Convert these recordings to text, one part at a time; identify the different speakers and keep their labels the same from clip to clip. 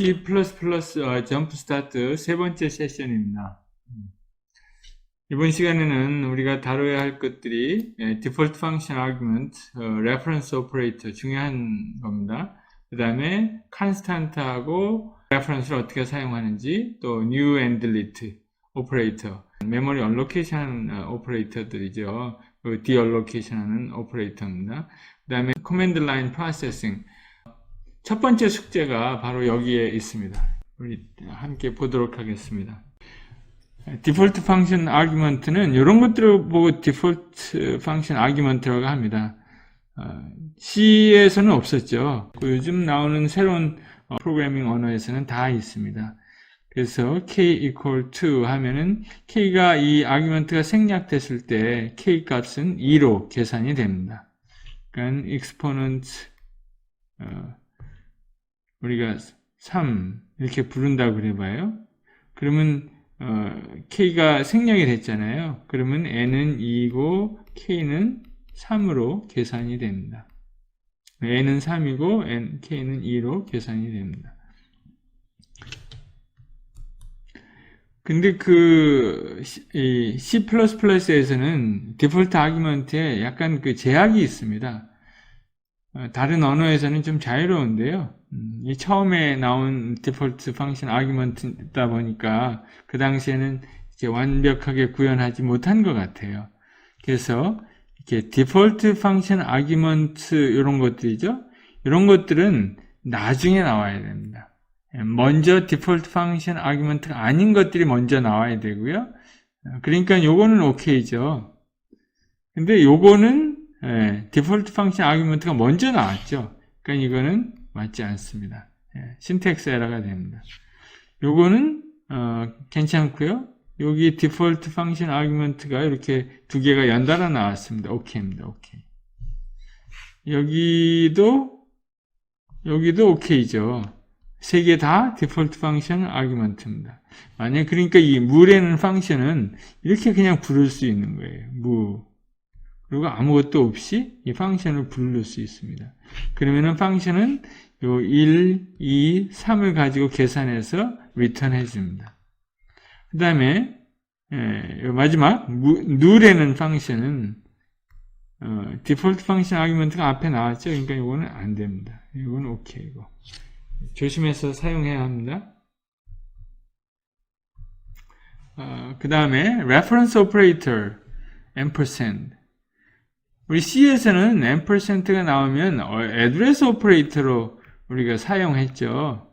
Speaker 1: C++ 어, 점프 스타트 세 번째 세션입니다. 음. 이번 시간에는 우리가 다뤄야 할 것들이 디폴트 펑션 아규먼트, 레퍼런스 오퍼레이터 중요한 겁니다. 그 다음에 컨스탄트하고 레퍼런스를 어떻게 사용하는지 또 new and delete 오퍼레이터 메모리 얼로케이션 오퍼레이터들이죠. 그 디얼로케이션 하는 오퍼레이터입니다. 그 다음에 커맨드 라인 프로세싱 첫 번째 숙제가 바로 여기에 있습니다. 우리 함께 보도록 하겠습니다. 디폴트 펑션 아규먼트는 이런 것들을 보고 디폴트 펑션 아규먼트라고 합니다. 어, C에서는 없었죠. 그 요즘 나오는 새로운 어, 프로그래밍 언어에서는 다 있습니다. 그래서 k equal to 하면은 k가 이 아규먼트가 생략됐을 때 k 값은 2로 계산이 됩니다. 그러니까 exponent 어, 우리가 3 이렇게 부른다고 그래봐요. 그러면 어, k가 생략이 됐잖아요. 그러면 n은 2이고 k는 3으로 계산이 됩니다. n은 3이고 n, k는 2로 계산이 됩니다. 근데 그 C, C++에서는 디폴트 아규먼트에 약간 그 제약이 있습니다. 어, 다른 언어에서는 좀 자유로운데요. 음, 이 처음에 나온 디폴트 펑션 아규먼트다 보니까 그 당시에는 이제 완벽하게 구현하지 못한 것 같아요. 그래서 이렇게 디폴트 펑션 아규먼트 이런 것들이죠. 이런 것들은 나중에 나와야 됩니다. 예, 먼저 디폴트 펑션 아규먼트가 아닌 것들이 먼저 나와야 되고요. 어, 그러니까 요거는 오케이죠. 근데 요거는 예, 디폴트 펑션 아규먼트가 먼저 나왔죠. 그러니까 이거는 맞지 않습니다. 예, 신텍스 에러가 됩니다. 요거는 어, 괜찮고요. 여기 디폴트 펑션 아규먼트가 이렇게 두 개가 연달아 나왔습니다. 오케이입니다. 오케이. 여기도 여기도 오케이죠. 세 개 다 디폴트 펑션 아규먼트입니다. 만약 그러니까 이 무라는 펑션은 이렇게 그냥 부를 수 있는 거예요. 무 그리고 아무것도 없이 이 펑션을 부를 수 있습니다. 그러면은 펑션은 요 1, 2, 3을 가지고 계산해서 리턴 해줍니다. 그 다음에 마지막 누라는 펑션은 어, 디폴트 펑션 아규먼트가 앞에 나왔죠. 그러니까 이거는 안 됩니다. 이건 오케이고 조심해서 사용해야 합니다. 어, 그 다음에 reference operator ampersand 우리 C에서는 ampersand가 나오면 address operator로 우리가 사용했죠.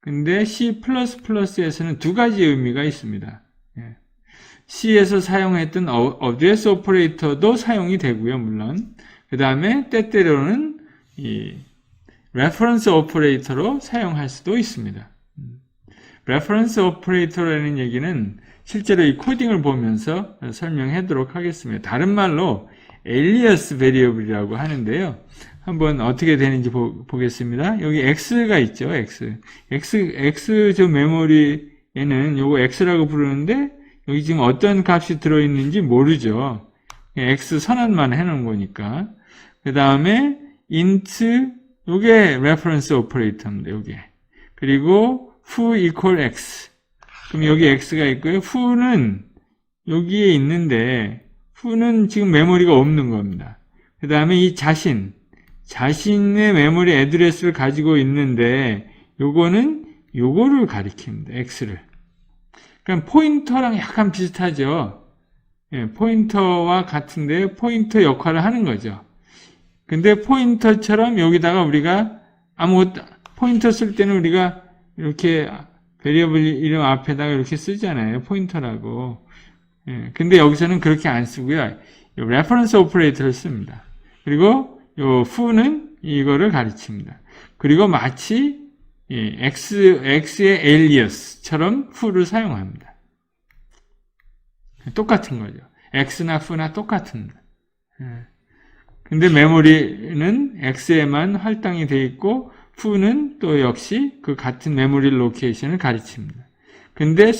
Speaker 1: 근데 C++에서는 두 가지 의미가 있습니다. 예. C에서 사용했던 address operator도 사용이 되고요, 물론. 그 다음에 때때로는 이 reference operator로 사용할 수도 있습니다. reference operator라는 얘기는 실제로 이 코딩을 보면서 설명하도록 하겠습니다. 다른 말로 alias variable이라고 하는데요. 한번 어떻게 되는지 보, 겠습니다 여기 x가 있죠, x. x, x 저 메모리에는 요거 x라고 부르는데 여기 지금 어떤 값이 들어 있는지 모르죠. x 선언만 해 놓은 거니까. 그 다음에 int 요게 reference operator입니다. 요게. 그리고 who equal x. 그럼 여기 x가 있고요. who는 여기에 있는데 who는 지금 메모리가 없는 겁니다. 그 다음에 이 자신, 자신의 메모리 애드레스를 가지고 있는데 요거는 요거를 가리킵니다. x를. 그럼 포인터랑 약간 비슷하죠. 예, 포인터와 같은데 포인터 역할을 하는 거죠. 근데 포인터처럼 여기다가 우리가 아무것도 포인터 쓸 때는 우리가 이렇게 베리어블 이름 앞에다가 이렇게 쓰잖아요. 포인터라고. 예, 근데 여기서는 그렇게 안 쓰고요. reference operator를 씁니다. 그리고 요 who는 이거를 가르칩니다. 그리고 마치 예, x, x의 alias처럼 who를 사용합니다. 똑같은 거죠. x나 who나 똑같은. 예. 근데 메모리는 x에만 할당이 되어 있고 who는 또 역시 그 같은 메모리 로케이션을 가르칩니다. 근데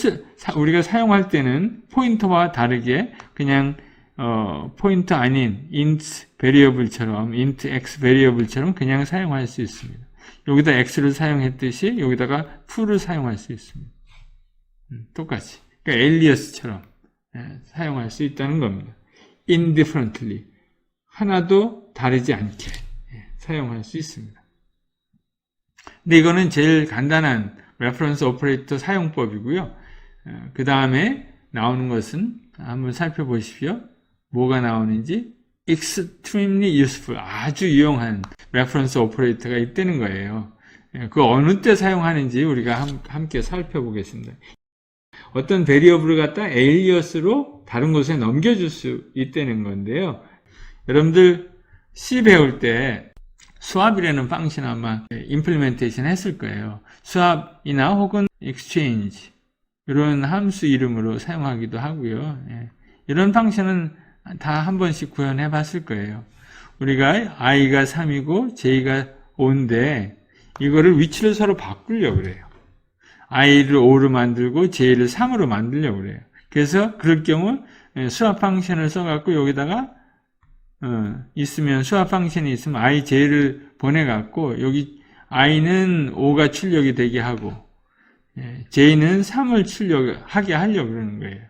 Speaker 1: 우리가 사용할 때는 포인터와 다르게 그냥 어, 포인터 아닌 int variable처럼 int x variable처럼 그냥 사용할 수 있습니다. 여기다 x를 사용했듯이 여기다가 full을 사용할 수 있습니다. 음, 똑같이. 그러니까 alias처럼 예, 사용할 수 있다는 겁니다. indifferently 하나도 다르지 않게 예, 사용할 수 있습니다. 근데 이거는 제일 간단한 reference operator 사용법이고요. 그 다음에 나오는 것은 한번 살펴보십시오. 뭐가 나오는지 extremely useful 아주 유용한 reference operator가 있다는 거예요. 예, 그 어느 때 사용하는지 우리가 함, 함께 살펴보겠습니다. 어떤 베리어블을 갖다 alias로 다른 곳에 넘겨줄 수 있다는 건데요. 여러분들 C 배울 때 수압이라는 펑션 아마 임플리멘테이션 했을 거예요. 수압이나 혹은 exchange 이런 함수 이름으로 사용하기도 하고요. 예. 이런 펑션은 다 한 번씩 구현해 봤을 거예요. 우리가 i가 3이고 j가 5인데 이거를 위치를 서로 바꾸려고 그래요. i를 5로 만들고 j를 3으로 만들려고 그래요. 그래서 그럴 경우 예, 수압 펑션을 써갖고 여기다가 어, 있으면 수압 펑션이 있으면 i j를 보내갖고 여기 i는 5가 출력이 되게 하고 예, j는 3을 출력하게 하려고 그러는 거예요.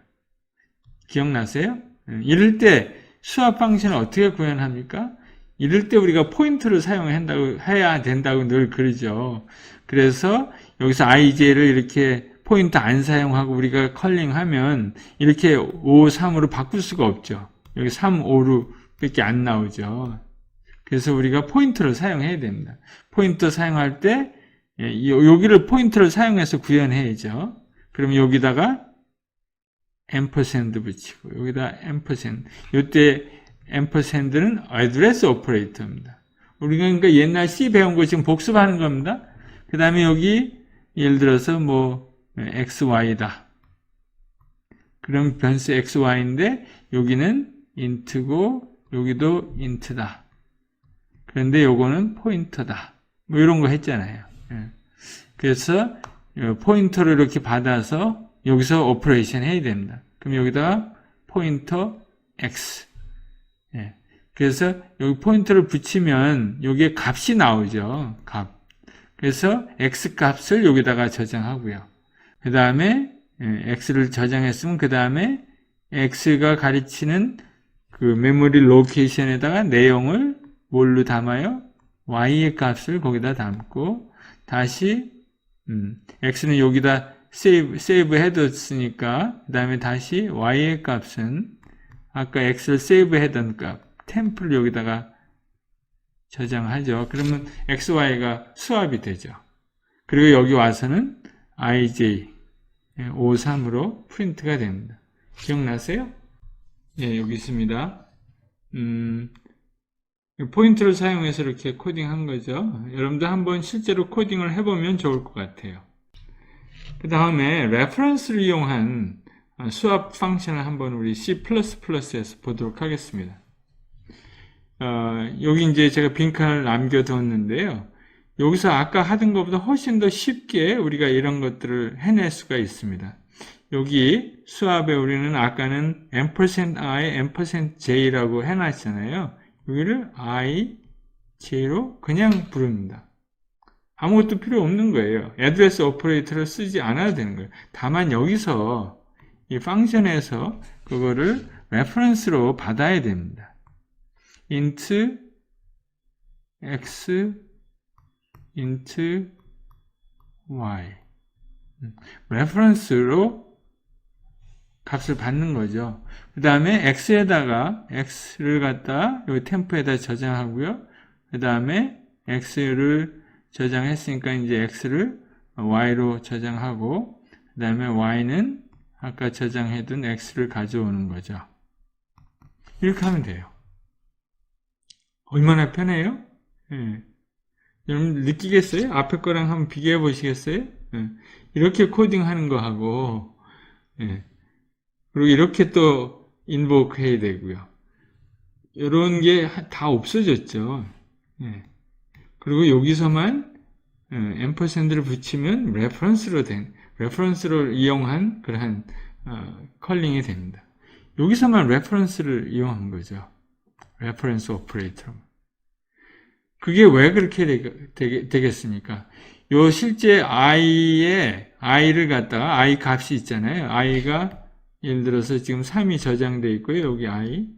Speaker 1: 기억나세요? 예, 이럴 때 수압 펑션을 어떻게 구현합니까? 이럴 때 우리가 포인트를 사용한다고 해야 된다고 늘 그러죠. 그래서 여기서 ij를 이렇게 포인트 안 사용하고 우리가 컬링하면 이렇게 5, 3으로 바꿀 수가 없죠. 여기 3, 5로 밖에 안 나오죠. 그래서 우리가 포인트를 사용해야 됩니다. 포인트 사용할 때 예, 여기를 포인트를 사용해서 구현해야죠. 그럼 여기다가 앰퍼샌드 붙이고 여기다 앰퍼샌드 이때 앰퍼샌드는 address operator입니다. 우리가 그러니까 옛날 C 배운 거 지금 복습하는 겁니다. 그 다음에 여기 예를 들어서 뭐 xy다. 그럼 변수 xy인데 여기는 int고 여기도 int다. 그런데 요거는 포인터다. 뭐 이런 거 했잖아요. 예. 그래서 포인터를 이렇게 받아서 여기서 오퍼레이션 해야 됩니다. 그럼 여기다가 포인터 x. 예. 그래서 여기 포인터를 붙이면 여기에 값이 나오죠. 값. 그래서 x 값을 여기다가 저장하고요. 그 다음에 x를 저장했으면 그 다음에 x가 가리치는 그 메모리 로케이션에다가 내용을 뭘로 담아요? y의 값을 거기다 담고 다시 음, x는 여기다 세이브, 세이브 해뒀으니까 그 다음에 다시 y의 값은 아까 x를 세이브 해둔 값 템플을 여기다가 저장하죠. 그러면 xy가 수압이 되죠. 그리고 여기 와서는 ij 53으로 프린트가 됩니다. 기억나세요? 예, 여기 있습니다. 음, 포인트를 사용해서 이렇게 코딩한 거죠. 여러분도 한번 실제로 코딩을 해보면 좋을 것 같아요. 그 다음에 레퍼런스를 이용한 수압 펑션을 한번 우리 C++에서 보도록 하겠습니다. 어, 여기 이제 제가 빈칸을 남겨뒀는데요. 여기서 아까 하던 것보다 훨씬 더 쉽게 우리가 이런 것들을 해낼 수가 있습니다. 여기 수압에 우리는 아까는 %i, %j라고 해놨잖아요. 여기를 i, j로 그냥 부릅니다. 아무것도 필요 없는 거예요. 애드레스 오퍼레이터를 쓰지 않아도 되는 거예요. 다만 여기서 이 펑션에서 그거를 레퍼런스로 받아야 됩니다. int x int y 레퍼런스로 값을 받는 거죠. 그 다음에 x에다가 x를 갖다 여기 템프에다 저장하고요. 그 다음에 x를 저장했으니까 이제 x를 y로 저장하고 그 다음에 y는 아까 저장해둔 x를 가져오는 거죠. 이렇게 하면 돼요. 얼마나 편해요? 예. 여러분 느끼겠어요? 앞에 거랑 한번 비교해 보시겠어요? 예. 이렇게 코딩하는 거하고 예. 그리고 이렇게 또 인보크 해야 되고요. 이런 게 다 없어졌죠. 예. 그리고 여기서만 앰퍼샌드를 붙이면 레퍼런스로 된 레퍼런스를 이용한 그러한 어, 컬링이 됩니다. 여기서만 레퍼런스를 이용한 거죠. 레퍼런스 오퍼레이터. 그게 왜 그렇게 되, 되겠습니까? 요 실제 i의 i를 갖다가 i 값이 있잖아요. i가 예를 들어서 지금 3이 저장되어 있고요. 여기 i.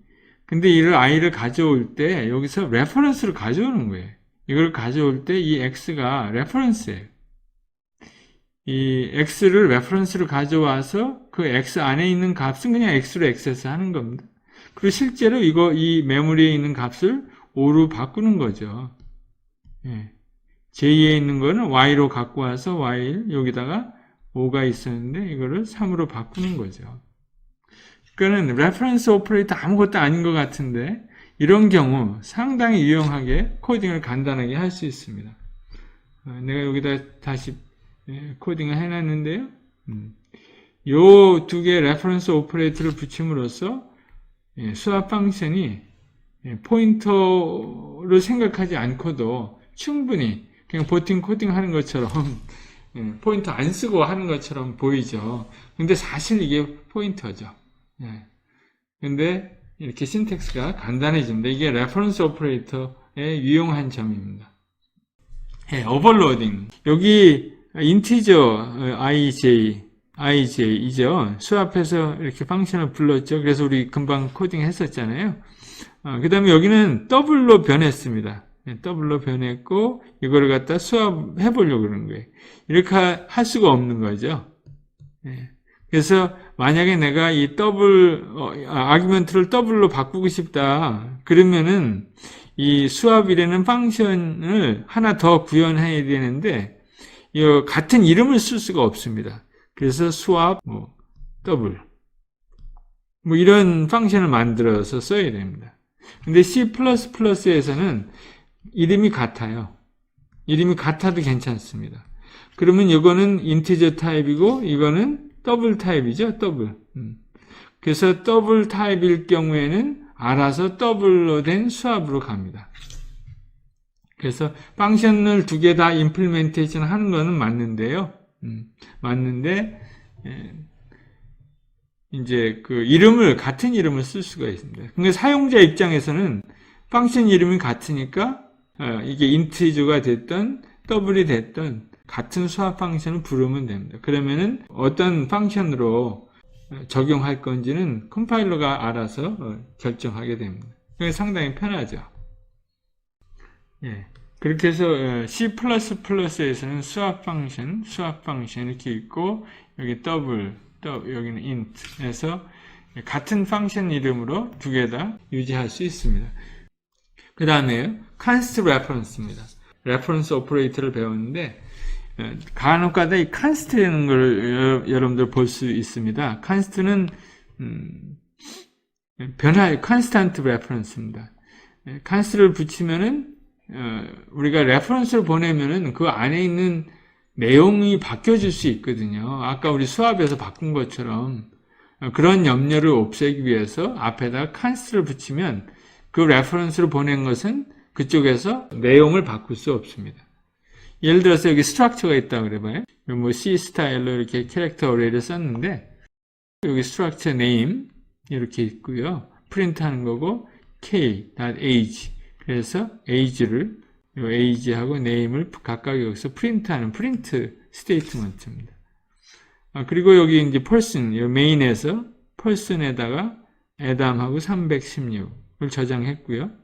Speaker 1: 근데 이를 i를 가져올 때 여기서 레퍼런스를 가져오는 거예요. 이걸 가져올 때 이 x가 레퍼런스예요. 이 x를 레퍼런스로 가져와서 그 x 안에 있는 값은 그냥 x로 액세스 하는 겁니다. 그리고 실제로 이거 이 메모리에 있는 값을 5로 바꾸는 거죠. 예. j2에 있는 거는 y로 갖고 와서 y 여기다가 5가 있었는데 이거를 3으로 바꾸는 거죠. 그거는 레퍼런스 오퍼레이터 아무것도 아닌 것 같은데 이런 경우 상당히 유용하게 코딩을 간단하게 할 수 있습니다. 어, 내가 여기다 다시 예, 코딩을 해놨는데요. 음. 요두 개의 레퍼런스 오퍼레이터를 붙임으로써 예, 수학 펑션이 예, 포인터를 생각하지 않고도 충분히 그냥 버팅 코딩 하는 것처럼 예, 포인터 안 쓰고 하는 것처럼 보이죠. 근데 사실 이게 포인터죠. 예. 근데 이렇게 신텍스가 간단해집니다. 이게 레퍼런스 오퍼레이터의 유용한 점입니다. 예, 오버로딩. 여기 인티저 ij, ij이죠. 수압해서 이렇게 펑션을 불렀죠. 그래서 우리 금방 코딩 했었잖아요. 어, 그 다음에 여기는 더블로 변했습니다. 예, 더블로 변했고 이거를 갖다 수압해 보려고 그러는 거예요. 이렇게 할 수가 없는 거죠. 예. 그래서 만약에 내가 이 더블 어, 아규먼트를 더블로 바꾸고 싶다 그러면은 이 수압이라는 펑션을 하나 더 구현해야 되는데 이 같은 이름을 쓸 수가 없습니다. 그래서 수압 뭐 더블 뭐 이런 펑션을 만들어서 써야 됩니다. 근데 C++에서는 이름이 같아요. 이름이 같아도 괜찮습니다. 그러면 이거는 인티저 타입이고 이거는 더블 타입이죠. 더블. 음. 그래서 더블 타입일 경우에는 알아서 더블로 된 수압으로 갑니다. 그래서 펑션을 두 개 다 임플멘테이션 하는 거는 맞는데요. 음, 맞는데 예, 이제 그 이름을 같은 이름을 쓸 수가 있습니다. 근데 사용자 입장에서는 펑션 이름이 같으니까 어, 이게 인티저가 됐던 더블이 됐던 같은 수학 펑션을 부르면 됩니다. 그러면은 어떤 펑션으로 적용할 건지는 컴파일러가 알아서 어, 결정하게 됩니다. 그게 상당히 편하죠. 예. 그렇게 해서 어, C++에서는 수학 펑션, 수학 펑션 이렇게 있고 여기 더블, 여기는 int에서 같은 펑션 이름으로 두 개 다 유지할 수 있습니다. 그 다음에 const reference입니다. reference 오퍼레이터를 배웠는데 어, 간혹가다 이 const라는 걸 여러분들 볼 수 있습니다. const는 음, 변화 constant reference입니다. const를 붙이면은 어, 우리가 reference를 보내면은 그 안에 있는 내용이 바뀌어질 수 있거든요. 아까 우리 수업에서 바꾼 것처럼 어, 그런 염려를 없애기 위해서 앞에다 const를 붙이면 그 레퍼런스를 보낸 것은 그쪽에서 내용을 바꿀 수 없습니다. 예를 들어서 여기 스트럭처가 있다 그래봐요. 뭐 C 스타일로 이렇게 캐릭터 어레이를 썼는데 여기 스트럭처 네임 이렇게 있고요. 프린트 하는 거고 k.age 그래서 age를 요 age하고 name을 각각 여기서 프린트하는 프린트 스테이트먼트입니다. 아, 그리고 여기 이제 person 요 메인에서 person에다가 에담하고 316을 저장했고요.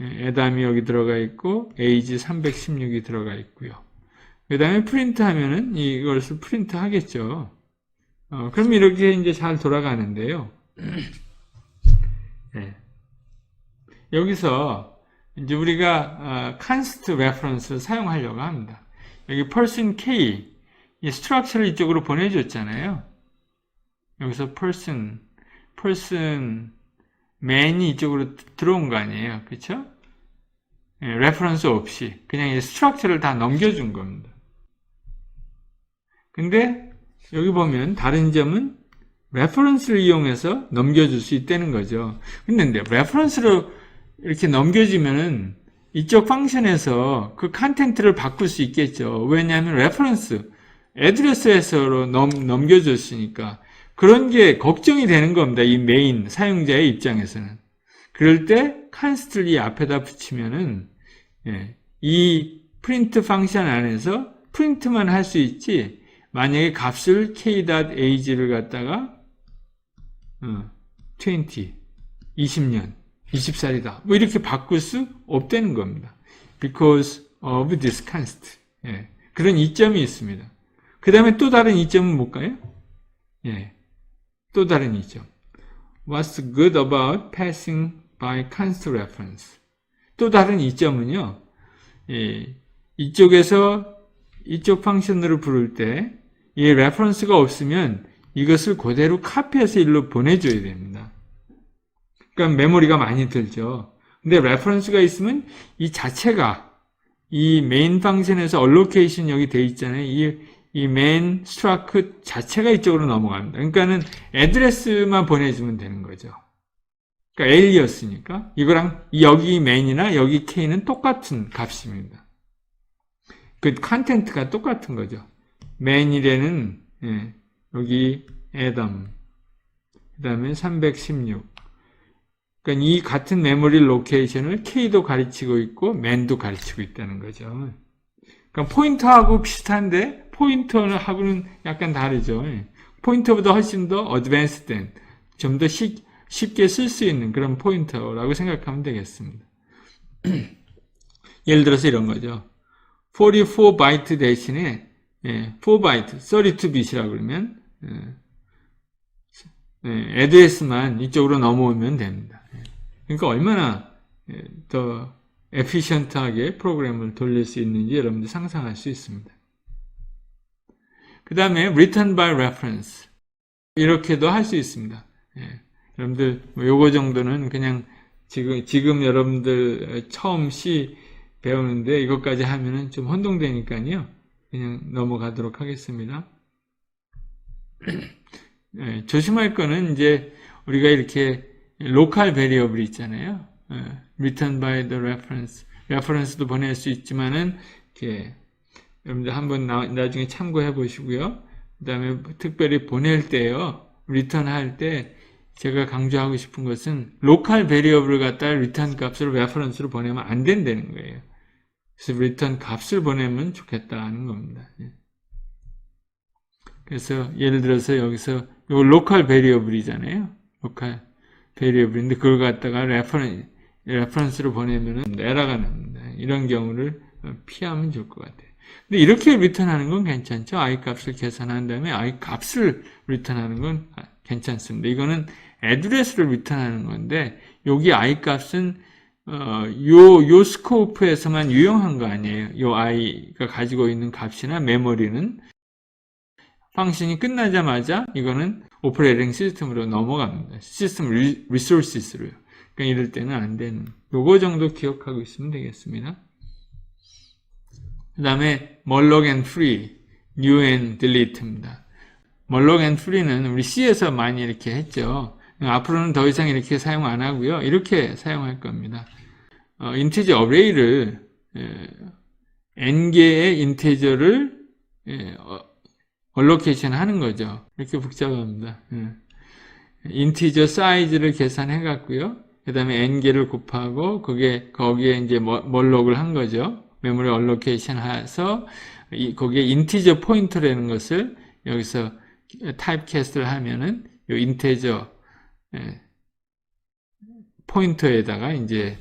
Speaker 1: 예, 에담이 여기 들어가 있고 age 316이 들어가 있고요. 그 다음에 프린트 하면은 이것을 프린트 하겠죠. 어, 그럼 이렇게 이제 잘 돌아가는데요. 네. 여기서 이제 우리가 어, const reference를 사용하려고 합니다. 여기 person k 이 structure를 이쪽으로 보내줬잖아요. 여기서 person, person man이 이쪽으로 들어온 거 아니에요. 그쵸? 예, reference 없이 그냥 이 structure를 다 넘겨준 겁니다. 근데 여기 보면 다른 점은 reference를 이용해서 넘겨줄 수 있다는 거죠. 근데 reference로 이렇게 넘겨지면은 이쪽 펑션에서 그 컨텐트를 바꿀 수 있겠죠. 왜냐하면 레퍼런스, 애드레스에서로 넘, 넘겨줬으니까 그런 게 걱정이 되는 겁니다. 이 메인 사용자의 입장에서는. 그럴 때 칸스틀이 앞에다 붙이면은 예, 이 프린트 펑션 안에서 프린트만 할 수 있지 만약에 값을 k.age를 갖다가 어, 20, 20년, 20살이다. 뭐 이렇게 바꿀 수 없다는 겁니다. Because of this const. 예, 그런 이점이 있습니다. 그 다음에 또 다른 이점은 뭘까요? 예, 또 다른 이점. What's good about passing by const reference? 또 다른 이점은요, 예, 이쪽에서 이쪽 펑션으로 부를 때, 이 레퍼런스가 없으면 이것을 그대로 카피해서 일로 보내줘야 됩니다. 그러니까 메모리가 많이 들죠. 근데 레퍼런스가 있으면 이 자체가 이 메인 펑션에서 얼로케이션 여기 돼 있잖아요. 이, 이 메인 스트라크 자체가 이쪽으로 넘어갑니다. 그러니까는 애드레스만 보내주면 되는 거죠. 그러니까 L이었으니까 이거랑 여기 메인이나 여기 K는 똑같은 값입니다. 그 컨텐트가 똑같은 거죠. 메인이라는 예, 여기 애덤 그 다음에 316 그러니까 이 같은 메모리 로케이션을 K도 가르치고 있고 맨도 가르치고 있다는 거죠. 그러니까 포인터하고 비슷한데 포인터하고는 약간 다르죠. 예. 포인터보다 훨씬 더 어드밴스된 좀 더 쉽게 쓸 수 있는 그런 포인터라고 생각하면 되겠습니다. 예를 들어서 이런 거죠. 44바이트 대신에 예, 4바이트, 32bit이라고 그러면 예, 예, 애드레스만 이쪽으로 넘어오면 됩니다. 예. 그러니까 얼마나 예, 더 에피션트하게 프로그램을 돌릴 수 있는지 여러분들 상상할 수 있습니다. 그 다음에 return by reference 이렇게도 할 수 있습니다. 예. 여러분들 뭐 요거 정도는 그냥 지금 지금 여러분들 처음 C 배우는데 이것까지 하면은 좀 혼동되니까요. 그냥 넘어가도록 하겠습니다. 예, 조심할 거는 이제 우리가 이렇게 로컬 베리어블이 있잖아요. 예, return by the reference. 레퍼런스도 보낼 수 있지만은 이렇게 여러분들 한번 나, 나중에 참고해 보시고요. 그 다음에 특별히 보낼 때요. 리턴 할 때 제가 강조하고 싶은 것은 로컬 베리어블을 갖다 리턴 값을 레퍼런스로 보내면 안 된다는 거예요. 그래서 리턴 값을 보내면 좋겠다는 겁니다. 예. 그래서 예를 들어서 여기서 요 로컬 베리어블이잖아요. 로컬 베리어블인데 그걸 갖다가 레퍼런, 레퍼런스로 보내면은 에러가 납니다. 이런 경우를 피하면 좋을 것 같아요. 근데 이렇게 리턴하는 건 괜찮죠. i 값을 계산한 다음에 i 값을 리턴하는 건 괜찮습니다. 이거는 애드레스를 리턴하는 건데 여기 i 값은 어, 요, 요 스코프에서만 유용한 거 아니에요. 요 i가 가지고 있는 값이나 메모리는 펑션이 끝나자마자 이거는 오퍼레이팅 시스템으로 넘어갑니다. 시스템 리, 리소스로요. 그러니까 이럴 때는 안 되는. 요거 정도 기억하고 있으면 되겠습니다. 그 다음에 멀록 앤 프리, new and delete입니다. 앤 프리는 우리 C에서 많이 이렇게 했죠. 앞으로는 더 이상 이렇게 사용 안 하고요. 이렇게 사용할 겁니다. 어, 인티저 어레이를 예, n개의 인티저를 예, 어, 얼로케이션 하는 거죠. 이렇게 복잡합니다. 예. 인티저 사이즈를 계산해 갖고요. 그 다음에 n개를 곱하고 그게 거기에 이제 멀록을 한 거죠. 메모리 얼로케이션 해서 거기에 인티저 포인터라는 것을 여기서 타입 캐스트를 하면은 요 인테저 예, 포인터에다가 이제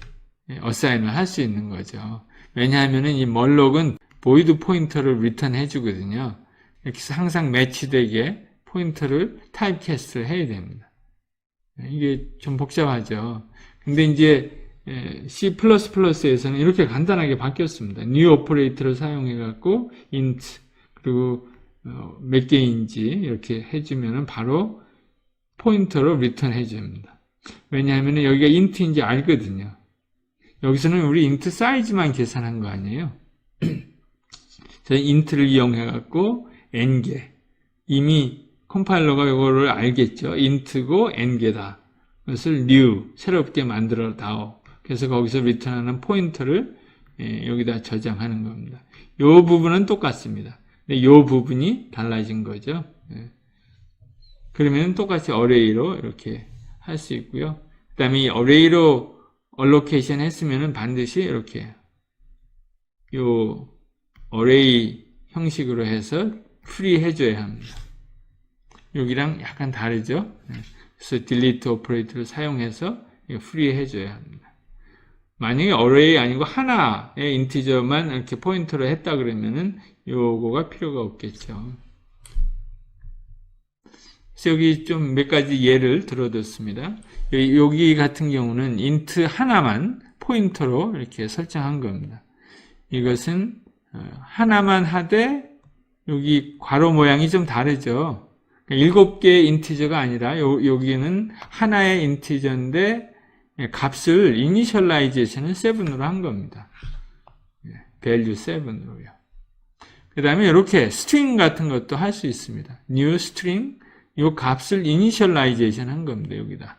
Speaker 1: 어사인을 할 수 있는 거죠. 왜냐하면은 이 멀록은 보이드 포인터를 리턴 해주거든요. 이렇게 항상 매치되게 포인터를 타입 캐스트를 해야 됩니다. 이게 좀 복잡하죠. 근데 이제 C++에서는 이렇게 간단하게 바뀌었습니다. new 오퍼레이터를 사용해 갖고 int 그리고 어, 몇 개인지 이렇게 해주면 바로 포인터로 리턴 해줍니다. 왜냐하면 여기가 int인지 알거든요. 여기서는 우리 int 사이즈만 계산한 거 아니에요. 저희 int를 이용해 갖고 n개 이미 컴파일러가 이거를 알겠죠. int고 n개다. 그것을 new 새롭게 만들어 다오. 그래서 거기서 리턴하는 포인터를 예, 여기다 저장하는 겁니다. 이 부분은 똑같습니다. 이 부분이 달라진 거죠. 예. 그러면 똑같이 array로 이렇게 할 수 있고요. 그 다음에 이 array로 allocation 했으면은 반드시 이렇게 요 array 형식으로 해서 free 해줘야 합니다. 여기랑 약간 다르죠? 네. 그래서 delete operator를 사용해서 free 해줘야 합니다. 만약에 array 아니고 하나의 인티저만 이렇게 포인터로 했다 그러면은 요거가 필요가 없겠죠. 그래서 여기 좀 몇 가지 예를 들어뒀습니다. 여기- 같은 경우는 int 하나만 포인터로 이렇게 설정한 겁니다. 이것은 어, 하나만 하되 여기 괄호 모양이 좀 다르죠. 그러니까 일곱 개의 인티저가 아니라 요- 여기는 하나의 인티저인데 예, 값을 이니셜라이제이션은 7으로 한 겁니다. value 7으로요. 그 다음에 이렇게 string 같은 것도 할 수 있습니다. new string 이 값을 이니셜라이제이션 한 겁니다. 여기다.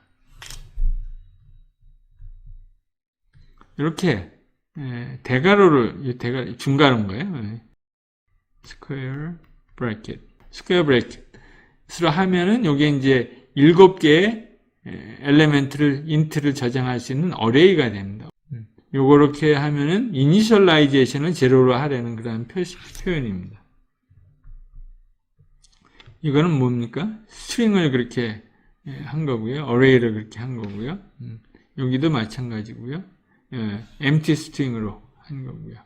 Speaker 1: 이렇게 예, 대괄호를 이 대괄 중괄호인 거예요. 예. square bracket, square bracket으로 하면은 여기에 이제 일곱 개의 예, 엘레멘트를 인트를 저장할 수 있는 어레이가 됩니다. 음, 요렇게 하면은 이니셜라이제이션은 제로로 하려는 그런 표시, 표현입니다. 이거는 뭡니까? 스트링을 그렇게 예, 한 거고요. 어레이를 그렇게 한 거고요. 음, 여기도 마찬가지고요. 예, empty string으로 한 거고요.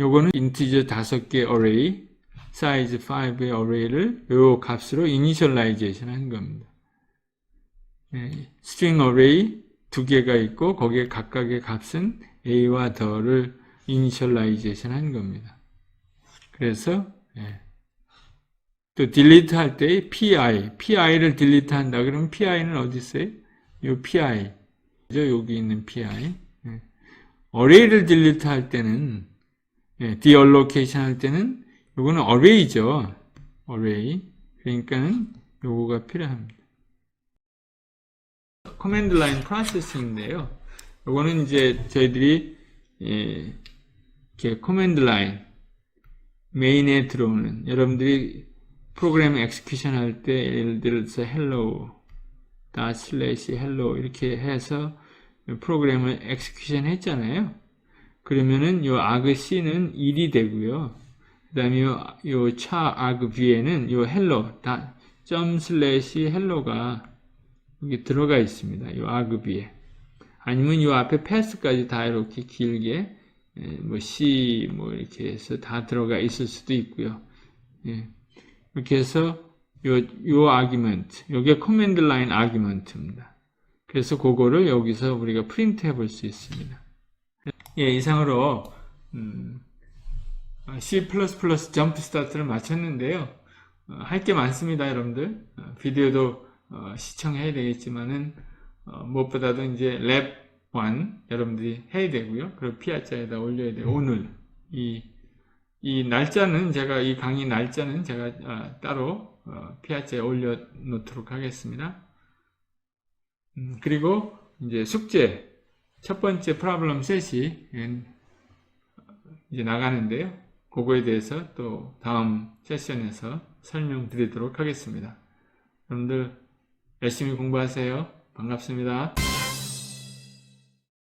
Speaker 1: 요거는 인티저 다섯 개 어레이, 사이즈 5의 어레이를 요 값으로 이니셜라이제이션 한 겁니다. 예, string array 두 개가 있고 거기에 각각의 값은 a와 더를 이니셜라이제이션 한 겁니다. 그래서 예, 또 delete 할때 pi, pi를 delete 한다 그러면 pi는 어디 있어요? 요 pi, 죠 여기 있는 pi. 예. array를 delete 할 때는 예, deallocation 할 때는 요거는 array죠. array. 그러니까는 요거가 필요합니다. 커맨드 라인 프로세싱인데요. 요거는 이제 저희들이 예, 이렇게 커맨드 라인 메인에 들어오는 여러분들이 프로그램 엑스큐션 할 때 예를 들어서 hello 다 슬래시 hello 이렇게 해서 프로그램을 엑스큐션 했잖아요. 그러면은 요 arg c는 1이 되고요. 그 다음에 요, 요차 arg b에는 요 hello 다점 슬래시 hello가 여기 들어가 있습니다. 요 arg b에 아니면 요 앞에 패스까지 다 이렇게 길게 예, 뭐 c 뭐 이렇게 해서 다 들어가 있을 수도 있고요. 예. 이렇게 해서 요, 요 아기먼트, 요게 커맨드 라인 아기먼트입니다. 그래서 그거를 여기서 우리가 프린트 해볼 수 있습니다. 예, 이상으로, 음, C++ 점프 스타트를 마쳤는데요. 어, 할게 많습니다, 여러분들. 어, 비디오도 어, 시청해야 되겠지만은, 어, 무엇보다도 이제 랩1 여러분들이 해야 되고요. 그리고 피아자에다 올려야 돼요. 오늘 이 이 날짜는 제가 이 강의 날짜는 제가 아, 따로 어, 피아자에 올려 놓도록 하겠습니다. 음, 그리고 이제 숙제 첫 번째 프로블럼 셋이 이제 나가는데요. 그거에 대해서 또 다음 세션에서 설명드리도록 하겠습니다. 여러분들 열심히 공부하세요. 반갑습니다.